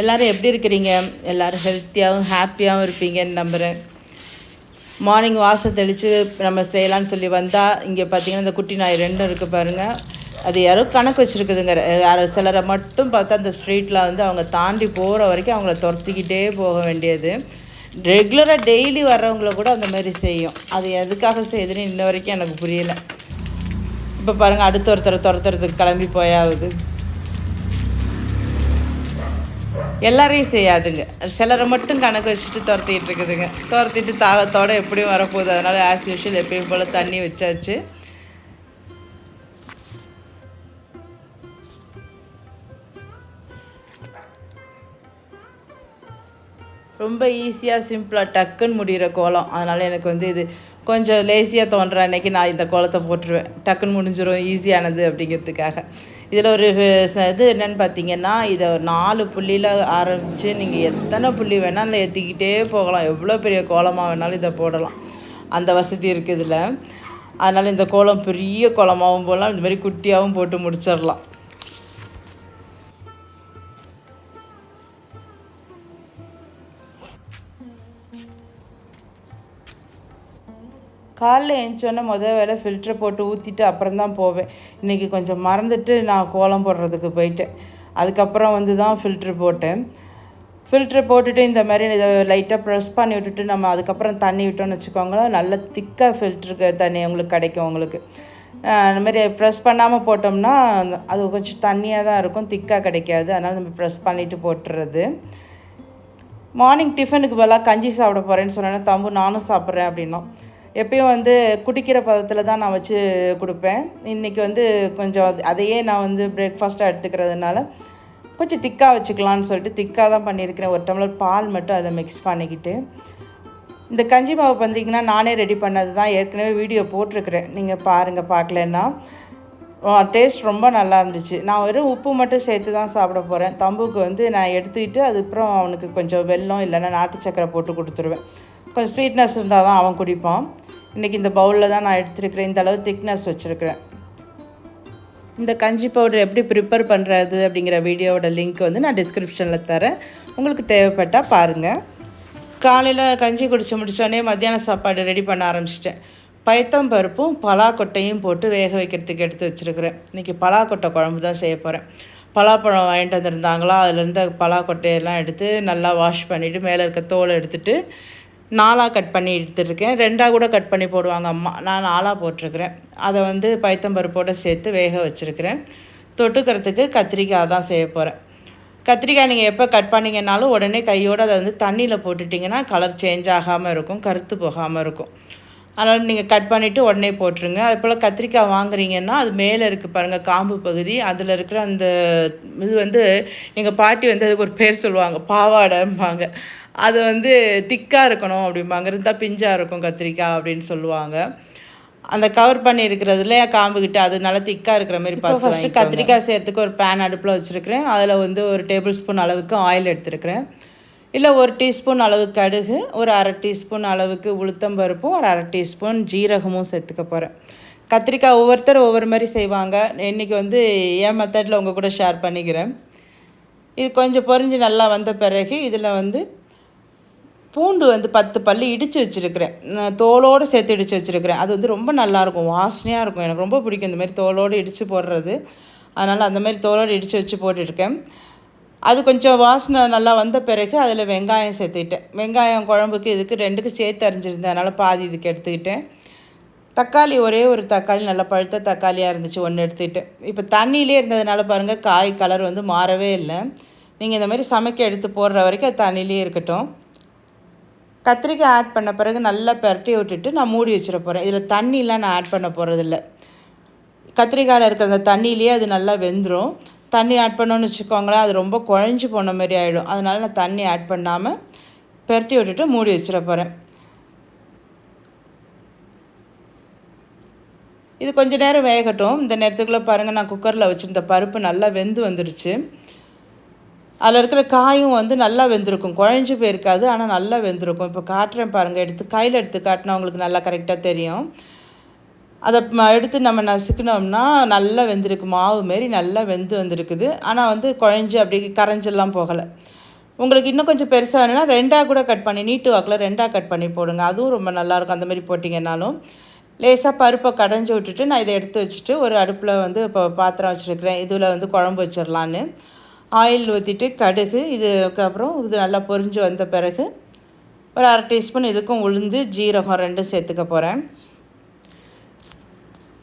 எல்லோரும் எப்படி இருக்கிறீங்க? எல்லோரும் ஹெல்த்தியாகவும் ஹாப்பியாகவும் இருப்பீங்கன்னு நம்புகிறேன் மார்னிங் வாசல் தெளித்து நம்ம செய்யலான்னு சொல்லி வந்தால் இங்கே பார்த்தீங்கன்னா இந்த குட்டி நாய் ரெண்டும் இருக்குது பாருங்கள் அது யாரோ கணக்கு வச்சுருக்குதுங்க. யாரோ சிலரை மட்டும் பார்த்தா அந்த ஸ்ட்ரீட்டில் வந்து அவங்க தாண்டி போகிற வரைக்கும் அவங்கள துரத்திக்கிட்டே போக வேண்டியது. ரெகுலராக டெய்லி வர்றவங்கள கூட அந்த மாதிரி செய்யும். அது எதுக்காக செய்யுதுன்னு இன்ன வரைக்கும் எனக்கு புரியலை. இப்போ பாருங்கள் அடுத்த ஒருத்தரை துரத்துறதுக்கு கிளம்பி போயாவது. எல்லாரையும் செய்யாதுங்க. சிலரை மட்டும் கணக்கு வச்சுட்டு துரத்திட்டு இருக்குதுங்க. துரத்திட்டு தாகத்தோடு எப்படியும் வரப்போகுது. அதனால் ஆஸ் யூஷுவல் எப்பயும் போல் தண்ணி வச்சாச்சு. ரொம்ப ஈஸியாக சிம்பிளாக டக்குன்னு முடிகிற கோலம். அதனால் எனக்கு வந்து இது கொஞ்சம் லேசியாக தோன்ற அன்னைக்கு நான் இந்த கோலத்தை போட்டுருவேன். டக்குன்னு முடிஞ்சிடும் ஈஸியானது அப்படிங்கிறதுக்காக. இதில் ஒரு இது என்னென்னு பார்த்தீங்கன்னா இதை நாலு புள்ளியில் ஆரம்பித்து நீங்கள் எத்தனை புள்ளி வேணாலும் ஏற்றிக்கிட்டே போகலாம். எவ்வளோ பெரிய கோலமாக வேணாலும் இதை போடலாம். அந்த வசதி இருக்குது இதில். அதனால் இந்த கோலம் பெரிய கோலமாகவும் போடலாம். இந்த மாதிரி குட்டியாகவும் போட்டு முடிச்சிடலாம். காலைல எழுந்தோடனே முதல் வேலை ஃபில்ட்ரு போட்டு ஊற்றிட்டு அப்புறம் தான் போவேன். இன்றைக்கி கொஞ்சம் மறந்துட்டு நான் கோலம் போடுறதுக்கு போயிட்டேன். அதுக்கப்புறம் வந்து தான் ஃபில்ட்ரு போட்டேன். ஃபில்ட்ரு போட்டுட்டு இந்த மாதிரி இதை லைட்டாக ப்ரெஸ் பண்ணி விட்டுட்டு நம்ம அதுக்கப்புறம் தண்ணி விட்டோம்னு வச்சுக்கோங்களேன். நல்ல திக்காக ஃபில்ட்ருக்கு தண்ணி உங்களுக்கு கிடைக்கும் உங்களுக்கு. அந்த மாதிரி ப்ரெஸ் பண்ணாமல் போட்டோம்னா அது கொஞ்சம் தண்ணியாக தான் இருக்கும். திக்காக கிடைக்காது. அதனால் நம்ம ப்ரெஸ் பண்ணிவிட்டு போட்டுறது. மார்னிங் டிஃபனுக்கு பதிலாக கஞ்சி சாப்பிட போகிறேன்னு சொன்னேன்னா தம்பு நானும் சாப்பிட்றேன் அப்படின்னா எப்பயும் வந்து குடிக்கிற பதத்தில் தான் நான் வச்சு கொடுப்பேன். இன்றைக்கி வந்து கொஞ்சம் அதையே நான் வந்து பிரேக்ஃபாஸ்ட்டாக எடுத்துக்கிறதுனால கொஞ்சம் திக்காக வச்சுக்கலான்னு சொல்லிட்டு திக்காக தான் பண்ணியிருக்கிறேன். ஒரு டம்ளர் பால் மட்டும் அதில் மிக்ஸ் பண்ணிக்கிட்டு. இந்த கஞ்சி மாவு பார்த்திங்கன்னா நானே ரெடி பண்ணது தான். ஏற்கனவே வீடியோ போட்டிருக்கிறேன். நீங்கள் பாருங்கள் பார்க்கலன்னா. டேஸ்ட் ரொம்ப நல்லா இருந்துச்சு. நான் வெறும் உப்பு மட்டும் சேர்த்து தான் சாப்பிட போகிறேன் தம்புக்கு வந்து நான் எடுத்துக்கிட்டு அதுக்கப்புறம் அவனுக்கு கொஞ்சம் வெல்லம் இல்லைன்னா நாட்டு சக்கரை போட்டு கொடுத்துருவேன். கொஞ்சம் ஸ்வீட்னஸ் இருந்தால் தான் அவன் குடிப்பான். இன்றைக்கி இந்த பவுலில் தான் நான் எடுத்துருக்கிறேன். இந்த அளவு திக்னஸ் வச்சுருக்கிறேன். இந்த கஞ்சி பவுடர் எப்படி ப்ரிப்பேர் பண்ணுறது அப்படிங்கிற வீடியோவோட லிங்க் வந்து நான் டிஸ்கிரிப்ஷனில் தரேன். உங்களுக்கு தேவைப்பட்டால் பாருங்கள் காலையில் கஞ்சி குடிச்சு முடித்தோடனே மத்தியான சாப்பாடு ரெடி பண்ண ஆரம்பிச்சிட்டேன். பயத்தம் பருப்பும் பலாக்கொட்டையும் போட்டு வேக வைக்கிறதுக்கு எடுத்து வச்சுருக்கிறேன். இன்றைக்கி பலாக்கொட்டை குழம்பு தான் செய்ய போகிறேன் பலாப்பழம் வாங்கிட்டு வந்திருந்தாங்களா? அதுலேருந்து பலாக்கொட்டையெல்லாம் எடுத்து நல்லா வாஷ் பண்ணிவிட்டு மேலே இருக்க தோலை எடுத்துகிட்டு நாலாக கட் பண்ணி எடுத்துருக்கேன். ரெண்டாக கூட கட் பண்ணி போடுவாங்க அம்மா. நான் நாலாக போட்டிருக்கிறேன். அதை வந்து பைத்தம்பருப்போடு சேர்த்து வேக வச்சுருக்கிறேன். தொட்டுக்கிறதுக்கு கத்திரிக்காய் தான் செய்ய போகிறேன் கத்திரிக்காய் நீங்கள் எப்போ கட் பண்ணிங்கனாலும் உடனே கையோடு அதை வந்து தண்ணியில் போட்டுட்டிங்கன்னா கலர் சேஞ்ச் ஆகாமல் இருக்கும் கருத்து போகாமல் இருக்கும். அதனால் நீங்கள் கட் பண்ணிவிட்டு உடனே போட்டுருங்க. அது போல் கத்திரிக்காய் வாங்குறீங்கன்னா அது மேலே இருக்குது பாருங்கள் காம்பு பகுதி. அதில் இருக்கிற அந்த இது வந்து எங்கள் பாட்டி வந்து அதுக்கு ஒரு பேர் சொல்லுவாங்க பாவாடைம்பாங்க. அது வந்து திக்காக இருக்கணும் அப்படிம்பாங்க. இருந்தால் பிஞ்சாக இருக்கும் கத்திரிக்காய் அப்படின்னு சொல்லுவாங்க. அந்த கவர் பண்ணி இருக்கிறதுல காம்புக்கிட்ட அது நல்லா திக்காக இருக்கிற மாதிரி பார்த்து ஃபஸ்ட்டு கத்திரிக்காய் செய்கிறதுக்கு ஒரு பேன் அடுப்பில் வச்சுருக்கிறேன். அதில் வந்து ஒரு டேபிள் ஸ்பூன் அளவுக்கு ஆயில் எடுத்துருக்கிறேன். இல்லை ஒரு டீஸ்பூன் அளவுக்கு கடுகு ஒரு அரை டீஸ்பூன் அளவுக்கு உளுத்தம்பருப்பும் ஒரு அரை டீஸ்பூன் ஜீரகமும் சேர்த்துக்க போகிறேன் கத்திரிக்காய் ஒவ்வொருத்தர் ஒவ்வொரு மாதிரி செய்வாங்க. இன்றைக்கி வந்து என் மெத்தடில் உங்கள் கூட ஷேர் பண்ணிக்கிறேன். இது கொஞ்சம் பொறிஞ்சு நல்லா வந்த பிறகு இதில் வந்து பூண்டு வந்து பத்து பல்லு இடித்து வச்சுருக்கிறேன். தோலோடு சேர்த்து இடித்து வச்சுருக்கிறேன். அது வந்து ரொம்ப நல்லாயிருக்கும். வாசனையாக இருக்கும். எனக்கு ரொம்ப பிடிக்கும். இந்த மாதிரி தோலோடு இடித்து போடுறது. அதனால் அந்த மாதிரி தோலோடு இடித்து வச்சு போட்டுருக்கேன். அது கொஞ்சம் வாசனை நல்லா வந்த பிறகு அதில் வெங்காயம் சேர்த்துக்கிட்டேன். வெங்காயம் குழம்புக்கு இதுக்கு ரெண்டுக்கு சேர்த்து அரிஞ்சிருந்தேன். அதனால் பாதி இதுக்கு எடுத்துக்கிட்டேன். தக்காளி ஒரே ஒரு தக்காளி நல்லா பழுத்த தக்காளியாக இருந்துச்சு ஒன்று எடுத்துக்கிட்டேன். இப்போ தண்ணியிலே இருந்ததுனால பாருங்கள் காய் கலர் வந்து மாறவே இல்லை. நீங்கள் இந்த மாதிரி சமைக்க எடுத்து போடுற வரைக்கும் அது தண்ணியிலே இருக்கட்டும். கத்திரிக்காய் ஆட் பண்ண பிறகு நல்லா பரட்டி விட்டுட்டு நான் மூடி வச்சிட போகிறேன் இதில் தண்ணிலாம் நான் ஆட் பண்ண போகிறதில்ல கத்திரிக்காயில் இருக்கிற அந்த தண்ணியிலே அது நல்லா வெந்துடும் தண்ணி ஆட் பண்ணோன்னு வச்சுக்கோங்களேன் அது ரொம்ப குழஞ்சி போன மாதிரி ஆகிடும் அதனால் நான் தண்ணி ஆட் பண்ணாமல் பெரட்டி விட்டுட்டு மூடி வச்சிட போகிறேன் இது கொஞ்சம் நேரம் வேகட்டும். இந்த நேரத்துக்குள்ளே பாருங்கள் நான் குக்கரில் வச்சுருந்த பருப்பு நல்லா வெந்து வந்துடுச்சு அதில் இருக்கிற காயும் வந்து நல்லா வெந்திருக்கும். குழஞ்சி போயிருக்காது ஆனால் நல்லா வெந்திருக்கும். இப்போ காட்டுறேன் பாருங்கள் எடுத்து கையில் எடுத்து காட்டினா உங்களுக்கு நல்லா கரெக்டாக தெரியும். அதை எடுத்து நம்ம நசுக்கினோம்னா நல்லா வெந்திருக்கு. மாவு மாரி நல்லா வெந்து வந்திருக்குது. ஆனால் வந்து குழஞ்சி அப்படி கரைஞ்செல்லாம் போகலை. உங்களுக்கு இன்னும் கொஞ்சம் பெருசாக வேணும்னா ரெண்டாக கூட கட் பண்ணி நீட்டு வாக்கில் ரெண்டாக கட் பண்ணி போடுங்க. அதுவும் ரொம்ப நல்லாயிருக்கும் அந்த மாதிரி போட்டிங்கன்னாலும். லேசாக பருப்பை கடைஞ்சி விட்டுட்டு நான் இதை எடுத்து வச்சுட்டு ஒரு அடுப்பில் வந்து இப்போ பாத்திரம் வச்சுருக்கிறேன். இதில் வந்து குழம்பு வச்சிடலான்னு ஆயில் ஊற்றிட்டு கடுகு இதுக்கப்புறம் இது நல்லா பொரிஞ்சு வந்த பிறகு ஒரு அரை டீஸ்பூன் இதுக்கும் உளுந்து ஜீரகம் ரெண்டும் சேர்த்துக்க போகிறேன்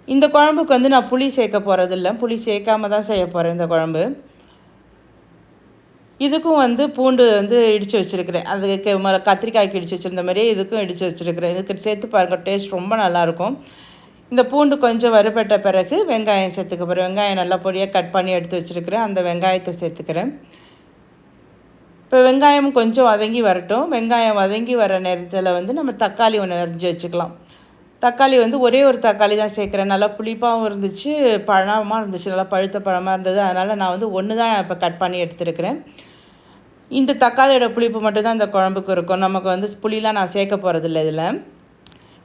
இந்த குழம்புக்கு வந்து நான் புளி சேர்க்க போகிறதில்ல புளி சேர்க்காம தான் செய்ய போகிறேன் இந்த குழம்பு. இதுக்கும் வந்து பூண்டு வந்து இடித்து வச்சுருக்கிறேன். அதுக்கு கத்திரிக்காய்க்கு இடித்து வச்சுருந்த மாதிரியே இதுக்கும் இடித்து வச்சுருக்கிறேன். இதுக்கு சேர்த்து பாருங்கள் டேஸ்ட் ரொம்ப நல்லாயிருக்கும். இந்த பூண்டு கொஞ்சம் வறுபட்ட பிறகு வெங்காயம் சேர்த்துக்க போகிறேன் வெங்காயம் நல்லா பொடியாக கட் பண்ணி எடுத்து வச்சுருக்கிறேன். அந்த வெங்காயத்தை சேர்த்துக்கிறேன். இப்போ வெங்காயம் கொஞ்சம் வதங்கி வரட்டும். வெங்காயம் வதங்கி வர நேரத்தில் வந்து நம்ம தக்காளி ஒன்று அரிஞ்சு வச்சுக்கலாம். தக்காளி வந்து ஒரே ஒரு தக்காளி தான் சேர்க்குறேன். நல்லா புளிப்பாகவும் இருந்துச்சு பழமாக இருந்துச்சு நல்லா பழுத்த பழமாக இருந்தது. அதனால் நான் வந்து ஒன்று தான் இப்போ கட் பண்ணி எடுத்துருக்கிறேன். இந்த தக்காளியோட புளிப்பு மட்டும்தான் இந்த குழம்புக்கு இருக்கும். நமக்கு வந்து புளிலாம் நான் சேர்க்க போகிறதில்ல இதில்.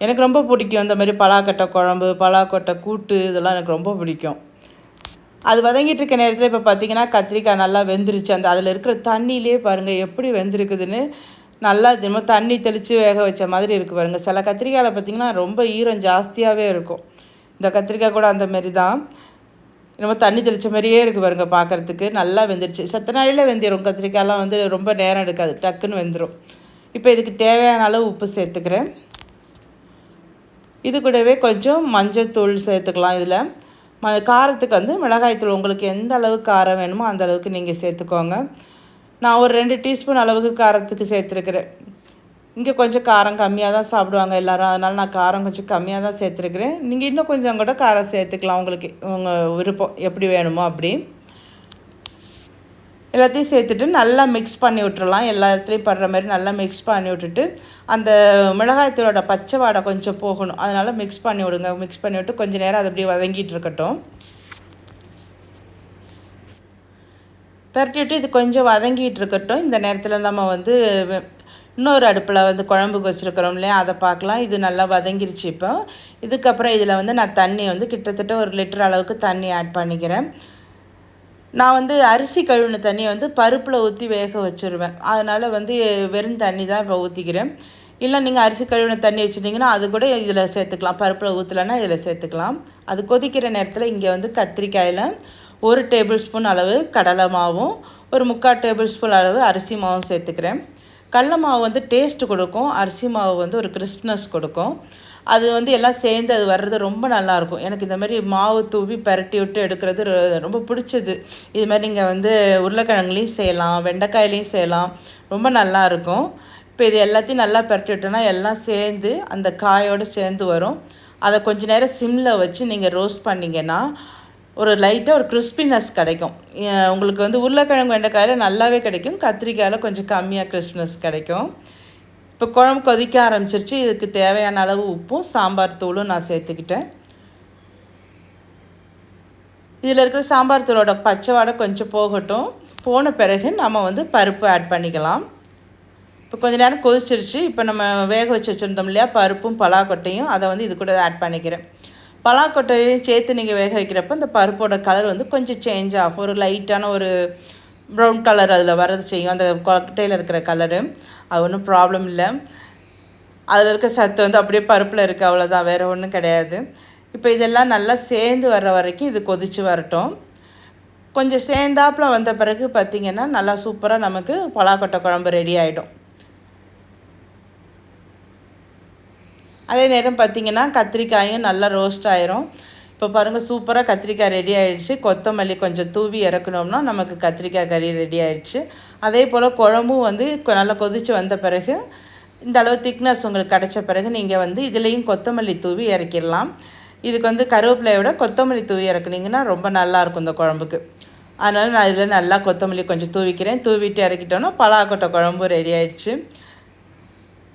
எனக்கு ரொம்ப பிடிக்கும் இந்த மாதிரி பலாக்கட்டை குழம்பு பலாக்கொட்டை கூட்டு இதெல்லாம் எனக்கு ரொம்ப பிடிக்கும். அது வதங்கிட்டு இருக்க நேரத்தில் இப்போ பார்த்தீங்கன்னா கத்திரிக்காய் நல்லா வெந்துருச்சு. அந்த அதில் இருக்கிற தண்ணியிலே பாருங்கள் எப்படி வெந்திருக்குதுன்னு. நல்லா திரும்ப தண்ணி தெளித்து வேக வச்ச மாதிரி இருக்குது பாருங்கள் சில கத்திரிக்காயில் பார்த்திங்கன்னா ரொம்ப ஈரம் ஜாஸ்தியாகவே இருக்கும். இந்த கத்திரிக்காய் கூட அந்த மாரி தான். ரொம்ப தண்ணி தெளித்த மாதிரியே இருக்குது பாருங்க பார்க்குறதுக்கு நல்லா வெந்துருச்சு. சத்த நாளில் வெந்திடும் கத்திரிக்காயெலாம் வந்து ரொம்ப நேரம் எடுக்காது. டக்குன்னு வெந்துடும் இப்போ இதுக்கு தேவையான அளவு உப்பு சேர்த்துக்கிறேன். இது கூடவே கொஞ்சம் மஞ்சள் தூள் சேர்த்துக்கலாம் இதில். ம காரத்துக்கு வந்து மிளகாய்த்தூள். உங்களுக்கு எந்த அளவுக்கு காரம் வேணுமோ அந்த அளவுக்கு நீங்கள் சேர்த்துக்கோங்க. நான் ஒரு ரெண்டு டீஸ்பூன் அளவுக்கு காரத்துக்கு சேர்த்துருக்குறேன். இங்கே கொஞ்சம் காரம் கம்மியாக தான் சாப்பிடுவாங்க எல்லோரும். அதனால் நான் காரம் கொஞ்சம் கம்மியாக தான் சேர்த்துருக்குறேன். நீங்கள் இன்னும் கொஞ்சம் கூட காரம் சேர்த்துக்கலாம் உங்களுக்கு உங்கள் விருப்பம் எப்படி வேணுமோ அப்படி. எல்லாத்தையும் சேர்த்துட்டு நல்லா மிக்ஸ் பண்ணி விட்டுறலாம். எல்லா இடத்துலையும் படுற மாதிரி நல்லா மிக்ஸ் பண்ணி விட்டுட்டு அந்த மிளகாயத்தூளோட பச்சை வாடை கொஞ்சம் போகணும். அதனால் மிக்ஸ் பண்ணி விடுங்க. மிக்ஸ் பண்ணி விட்டு கொஞ்சம் நேரம் அது அப்படியே வதங்கிட்டு இருக்கட்டும். பரட்டிவிட்டு இது கொஞ்சம் வதங்கிட்டு இருக்கட்டும். இந்த நேரத்தில் நம்ம வந்து இன்னொரு அடுப்பில் வந்து குழம்புக்கு வச்சுருக்கிறோம் இல்லையா? அதை பார்க்கலாம் இது நல்லா வதங்கிருச்சு இப்போ. இதுக்கப்புறம் இதில் வந்து நான் தண்ணி வந்து கிட்டத்தட்ட ஒரு லிட்டர் அளவுக்கு தண்ணி ஆட் பண்ணிக்கிறேன். நான் வந்து அரிசி கழுவின தண்ணியை வந்து பருப்பில் ஊற்றி வேக வச்சுருவேன். அதனால் வந்து வெறும் தண்ணி தான் இப்போ ஊற்றிக்கிறேன் இல்லை நீங்கள் அரிசி கழுவின தண்ணி வச்சுட்டிங்கன்னா அது கூட இதில் சேர்த்துக்கலாம். பருப்பில் ஊற்றலைன்னா இதில் சேர்த்துக்கலாம். அது கொதிக்கிற நேரத்தில் இங்கே வந்து கத்திரிக்காயில் ஒரு டேபிள் ஸ்பூன் அளவு கடலை மாவும் ஒரு முக்கால் டேபிள் ஸ்பூன் அளவு அரிசி மாவும் சேர்த்துக்கிறேன். கடல மாவு வந்து டேஸ்ட் கொடுக்கும் அரிசி மாவு வந்து ஒரு கிறிஸ்ப்னஸ் கொடுக்கும். அது வந்து எல்லாம் சேர்ந்து அது வர்றது ரொம்ப நல்லாயிருக்கும். எனக்கு இந்த மாதிரி மாவு தூவி பரட்டி விட்டு எடுக்கிறது ரொம்ப பிடிச்சது. இது மாதிரி நீங்கள் வந்து உருளைக்கிழங்குலேயும் செய்யலாம் வெண்டைக்காயிலையும் செய்யலாம். ரொம்ப நல்லாயிருக்கும். இப்போ இது எல்லாத்தையும் நல்லா பரட்டி விட்டோன்னா எல்லாம் சேர்ந்து அந்த காயோடு சேர்ந்து வரும். அதை கொஞ்சம் நேரம் சிம்மில் வச்சு நீங்கள் ரோஸ்ட் பண்ணிங்கன்னா ஒரு லைட்டாக ஒரு கிறிஸ்பினஸ் கிடைக்கும். உங்களுக்கு வந்து உருளைக்கிழங்கு வெண்டைக்காயில் நல்லாவே கிடைக்கும். கத்திரிக்காயில் கொஞ்சம் கம்மியாக கிறிஸ்பினஸ் கிடைக்கும். இப்போ குழம்பு கொதிக்க ஆரம்பிச்சிருச்சு. இதுக்கு தேவையான அளவு உப்பும் சாம்பார் தூளும் நான் சேர்த்துக்கிட்டேன். இதில் இருக்கிற சாம்பார் தூளோட பச்சை வாடை கொஞ்சம் போகட்டும். போன பிறகு நம்ம வந்து பருப்பு ஆட் பண்ணிக்கலாம். இப்போ கொஞ்சம் நேரம் கொதிச்சிருச்சு. இப்போ நம்ம வேக வச்சு வச்சுருந்தோம் இல்லையா? பருப்பும் பலாக்கொட்டையும் அதை வந்து இது கூட ஆட் பண்ணிக்கிறேன். பலாக்கொட்டையும் சேர்த்து நீங்கள் வேக வைக்கிறப்ப இந்த பருப்போட கலர் வந்து கொஞ்சம் சேஞ்ச் ஆகும். ஒரு லைட்டான ஒரு ப்ரௌன் கலர் அதில் வரது செய்யும். அந்த கொட்டையில் இருக்கிற கலரு அது ஒன்றும் ப்ராப்ளம் இல்லை. அதில் இருக்க சத்து வந்து அப்படியே பருப்பில் இருக்குது அவ்வளோதான் வேறு ஒன்றும் கிடையாது. இப்போ இதெல்லாம் நல்லா சேர்ந்து வர்ற வரைக்கும் இது கொதித்து வரட்டும். கொஞ்சம் சேர்ந்தாப்பில் வந்த பிறகு பார்த்திங்கன்னா நல்லா சூப்பராக நமக்கு பலாக்கொட்டை குழம்பு ரெடி ஆகிடும் அதே நேரம் பார்த்திங்கன்னா கத்திரிக்காயும் நல்லா ரோஸ்ட் ஆயிரும். இப்போ பாருங்கள் சூப்பராக கத்திரிக்காய் ரெடி ஆகிடுச்சு கொத்தமல்லி கொஞ்சம் தூவி இறக்கணும்னா நமக்கு கத்திரிக்காய் கறி ரெடி ஆகிடுச்சு அதே போல் குழம்பும் வந்து நல்லா கொதித்து வந்த பிறகு இந்த அளவு திக்னஸ் உங்களுக்கு கிடச்ச பிறகு நீங்கள் வந்து இதுலேயும் கொத்தமல்லி தூவி இறக்கிடலாம். இதுக்கு வந்து கருவேப்பிலையை விட கொத்தமல்லி தூவி இறக்குனீங்கன்னா ரொம்ப நல்லாயிருக்கும் இந்த குழம்புக்கு. அதனால் நான் இதில் நல்லா கொத்தமல்லி கொஞ்சம் தூவிக்கிறேன். தூவிட்டு இறக்கிட்டோன்னா பலாக்கொட்டை குழம்பு ரெடி ஆயிடுச்சு.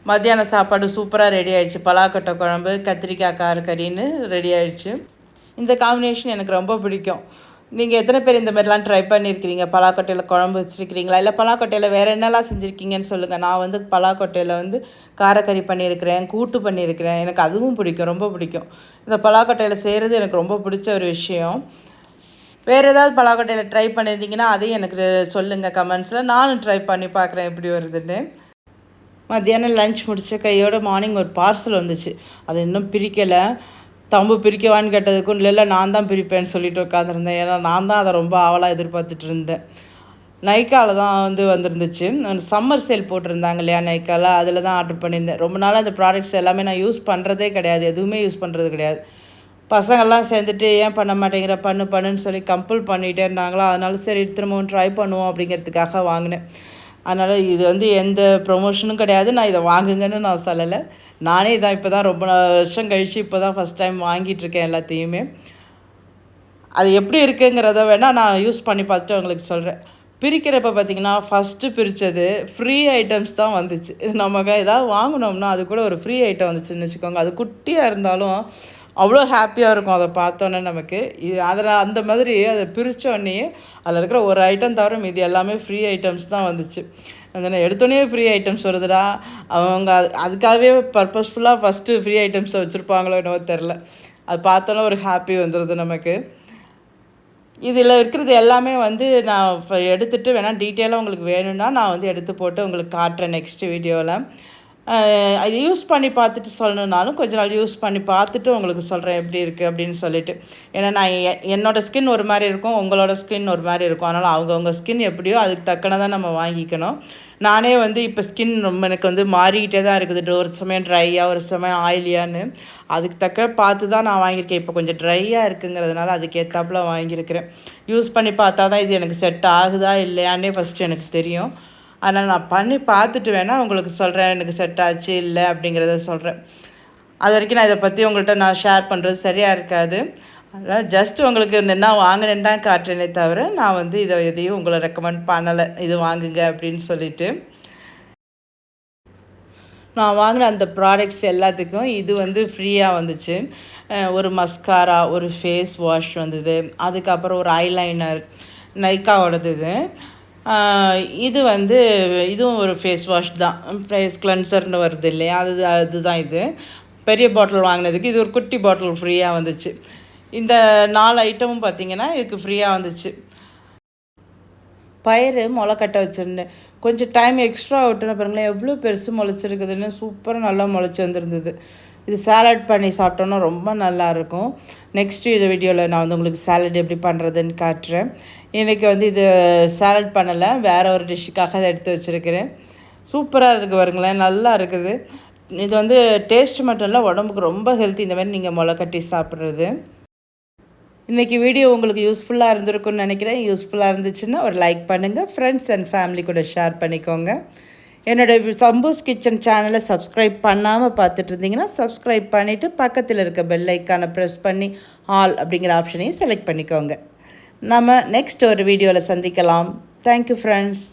மத்தியான சாப்பாடு சூப்பராக ரெடி ஆயிடுச்சு. பலாக்கொட்டை குழம்பு கத்திரிக்காய் கார கறின்னு ரெடி ஆயிடுச்சு. இந்த காம்பினேஷன் எனக்கு ரொம்ப பிடிக்கும். நீங்கள் எத்தனை பேர் இந்த மாதிரிலாம் ட்ரை பண்ணியிருக்கிறீங்க பலாக்கொட்டையில் குழம்பு வச்சுருக்கிறீங்களா? இல்லை பலாக்கொட்டையில் வேறு என்னெல்லாம் செஞ்சுருக்கீங்கன்னு சொல்லுங்கள் நான் வந்து பலாக்கொட்டையில் வந்து காரக்கறி பண்ணியிருக்கிறேன் கூட்டு பண்ணியிருக்கிறேன் எனக்கு அதுவும் பிடிக்கும் ரொம்ப பிடிக்கும். இந்த பலாக்கொட்டையில் செய்கிறது எனக்கு ரொம்ப பிடிச்ச ஒரு விஷயம். வேறு ஏதாவது பலாக்கொட்டையில் ட்ரை பண்ணியிருந்தீங்கன்னா அதையும் எனக்கு சொல்லுங்கள் கமெண்ட்ஸில் நானும் ட்ரை பண்ணி பார்க்குறேன் எப்படி வருதுன்னு. மத்தியானம் லஞ்ச் முடித்த கையோட மார்னிங் ஒரு பார்சல் வந்துச்சு. அது இன்னும் பிரிக்கலை. தம்பு பிரிக்கவான்னு கேட்டதுக்கும் இல்லை இல்லை நான் தான் பிரிப்பேன்னு சொல்லிட்டு உட்காந்துருந்தேன் ஏன்னா நான் தான் அதை ரொம்ப ஆவலாக எதிர்பார்த்துட்டு இருந்தேன். நைக்காவில் தான் வந்து வந்திருந்துச்சு. சம்மர் சேல் போட்டிருந்தாங்க இல்லையா நைக்காவில் அதில் தான் ஆர்டர் பண்ணியிருந்தேன். ரொம்ப நாளாக அந்த ப்ராடக்ட்ஸ் எல்லாமே நான் யூஸ் பண்ணுறதே கிடையாது. எதுவுமே யூஸ் பண்ணுறது கிடையாது. பசங்கள்லாம் சேர்ந்துட்டு ஏன் பண்ண மாட்டேங்கிற? பண்ணு பண்ணுன்னு சொல்லி கம்பல் பண்ணிகிட்டே இருந்தாங்களோ? அதனால சரி திரும்பவும் ட்ரை பண்ணுவோம் அப்படிங்கிறதுக்காக வாங்கினேன். அதனால் இது வந்து எந்த ப்ரொமோஷனும் கிடையாது. நான் இதை வாங்குங்கன்னு நான் சொல்லலை. நானே இதான் இப்போ தான் ரொம்ப வருஷம் கழித்து இப்போ தான் ஃபஸ்ட் டைம் வாங்கிட்டுருக்கேன் எல்லாத்தையுமே. அது எப்படி இருக்குங்கிறத வேணால் நான் யூஸ் பண்ணி பார்த்துட்டு உங்களுக்கு சொல்கிறேன் பிரிக்கிறப்ப பார்த்திங்கன்னா ஃபஸ்ட்டு பிரித்தது ஃப்ரீ ஐட்டம்ஸ் தான் வந்துச்சு. நமக்கு ஏதாவது வாங்கினோம்னா அது கூட ஒரு ஃப்ரீ ஐட்டம் வந்துச்சுன்னு வச்சுக்கோங்க. அது குட்டியாக இருந்தாலும் அவ்வளோ ஹாப்பியாக இருக்கும் அதை பார்த்தோன்னே நமக்கு. இது அதில் அந்த மாதிரி அதை பிரித்தோடனே அதில் இருக்கிற ஒரு ஐட்டம் தவிர மீதி எல்லாமே ஃப்ரீ ஐட்டம்ஸ் தான் வந்துச்சு. அந்த எடுத்தோடனே ஃப்ரீ ஐட்டம்ஸ் வருதுடா. அவங்க அது அதுக்காகவே பர்பஸ்ஃபுல்லாக ஃபஸ்ட்டு ஃப்ரீ ஐட்டம்ஸை வச்சுருப்பாங்களோ என்னவோ தெரில அது பார்த்தோன்னே ஒரு ஹாப்பி வந்துடுது நமக்கு. இதில் இருக்கிறது எல்லாமே வந்து நான் எடுத்துகிட்டு வேணால் டீட்டெயிலாக உங்களுக்கு வேணும்னா நான் வந்து எடுத்து போட்டு உங்களுக்கு காட்டுறேன் நெக்ஸ்ட் வீடியோவில் யூஸ் பண்ணி பார்த்துட்டு சொல்லணுன்னாலும் கொஞ்ச நாள் யூஸ் பண்ணி பார்த்துட்டு உங்களுக்கு சொல்கிறேன் எப்படி இருக்குது அப்படின்னு சொல்லிட்டு. ஏன்னா நான் என்னோடய ஸ்கின் ஒரு மாதிரி இருக்கும் உங்களோட ஸ்கின் ஒரு மாதிரி இருக்கும். அதனால் அவங்கவுங்க ஸ்கின் எப்படியோ அதுக்கு தக்கனதாக நம்ம வாங்கிக்கணும். நானே வந்து இப்போ ஸ்கின் ரொம்ப எனக்கு வந்து மாறிக்கிட்டே தான் இருக்குது. ஒரு சமயம் ட்ரையாக ஒரு சமயம் ஆயிலியான்னு அதுக்கு தக்க பார்த்து தான் நான் வாங்கியிருக்கேன். இப்போ கொஞ்சம் ட்ரையாக இருக்குங்கிறதுனால அதுக்கு ஏற்றாப்புல வாங்கியிருக்கிறேன். யூஸ் பண்ணி பார்த்தா தான் இது எனக்கு செட் ஆகுதா இல்லையான்னே ஃபஸ்ட்டு எனக்கு தெரியும். அதனால் நான் பண்ணி பார்த்துட்டு வேணால் உங்களுக்கு சொல்கிறேன் எனக்கு செட் ஆச்சு இல்லை அப்படிங்கிறத சொல்கிறேன் அது வரைக்கும் நான் இதை பற்றி உங்கள்கிட்ட நான் ஷேர் பண்ணுறது சரியாக இருக்காது. அதனால் ஜஸ்ட் உங்களுக்கு என்ன வாங்கினேன்னு தான் காட்டுறேனே தவிர நான் வந்து இதை எதையும் உங்களை ரெக்கமெண்ட் பண்ணலை. இது வாங்குங்க அப்படின்னு சொல்லிட்டு. நான் வாங்கின அந்த ப்ராடக்ட்ஸ் எல்லாத்துக்கும் இது வந்து ஃப்ரீயாக வந்துச்சு. ஒரு மஸ்காரா ஒரு ஃபேஸ் வாஷ் வந்தது. அதுக்கப்புறம் ஒரு ஐலைனர் நைக்காவோடது இது இது வந்து இதுவும் ஒரு ஃபேஸ் வாஷ் தான். ஃபேஸ் கிளென்சர்னு வருது இல்லையா? அது அதுதான் இது. பெரிய பாட்டில் வாங்கினதுக்கு இது ஒரு குட்டி பாட்டில் ஃப்ரீயாக வந்துச்சு. இந்த நாலு ஐட்டமும் பார்த்திங்கன்னா இதுக்கு ஃப்ரீயாக வந்துச்சு. பயிர் முளை கட்ட வச்சுருந்தேன். கொஞ்சம் டைம் எக்ஸ்ட்ரா விட்டுன பாருங்களேன் எவ்வளோ பெருசு முளைச்சிருக்குதுன்னு சூப்பராக நல்லா முளைச்சி வந்துருந்தது. இது சாலட் பண்ணி சாப்பிட்டோன்னா ரொம்ப நல்லாயிருக்கும். நெக்ஸ்ட் இது வீடியோவில் நான் வந்து உங்களுக்கு சாலட் எப்படி பண்ணுறதுன்னு காட்டுறேன். இன்றைக்கி வந்து இது சாலட் பண்ணலை வேறு ஒரு டிஷ்ஷுக்காக அதை எடுத்து வச்சுருக்கிறேன். சூப்பராக இருக்குது பாருங்களேன் நல்லா இருக்குது. இது வந்து டேஸ்ட் மட்டும் இல்லை உடம்புக்கு ரொம்ப ஹெல்த்தி இந்த மாதிரி நீங்கள் முளை கட்டி சாப்பிட்றது. இன்றைக்கி வீடியோ உங்களுக்கு யூஸ்ஃபுல்லாக இருந்திருக்குன்னு நினைக்கிறேன். யூஸ்ஃபுல்லாக இருந்துச்சுன்னா ஒரு லைக் பண்ணுங்கள் ஃப்ரெண்ட்ஸ் அண்ட் ஃபேமிலி கூட ஷேர் பண்ணிக்கோங்க. என்னோடய சம்பூஸ் கிச்சன் சேனலை சப்ஸ்கிரைப் பண்ணாமல் பார்த்துட்டு இருந்தீங்கன்னா சப்ஸ்கிரைப் பண்ணிவிட்டு பக்கத்தில் இருக்க பெல் ஐக்கானை ப்ரெஸ் பண்ணி ஆல் அப்படிங்கிற ஆப்ஷனையும் செலக்ட் பண்ணிக்கோங்க. நம்ம நெக்ஸ்ட் ஒரு வீடியோவில் சந்திக்கலாம். Thank you friends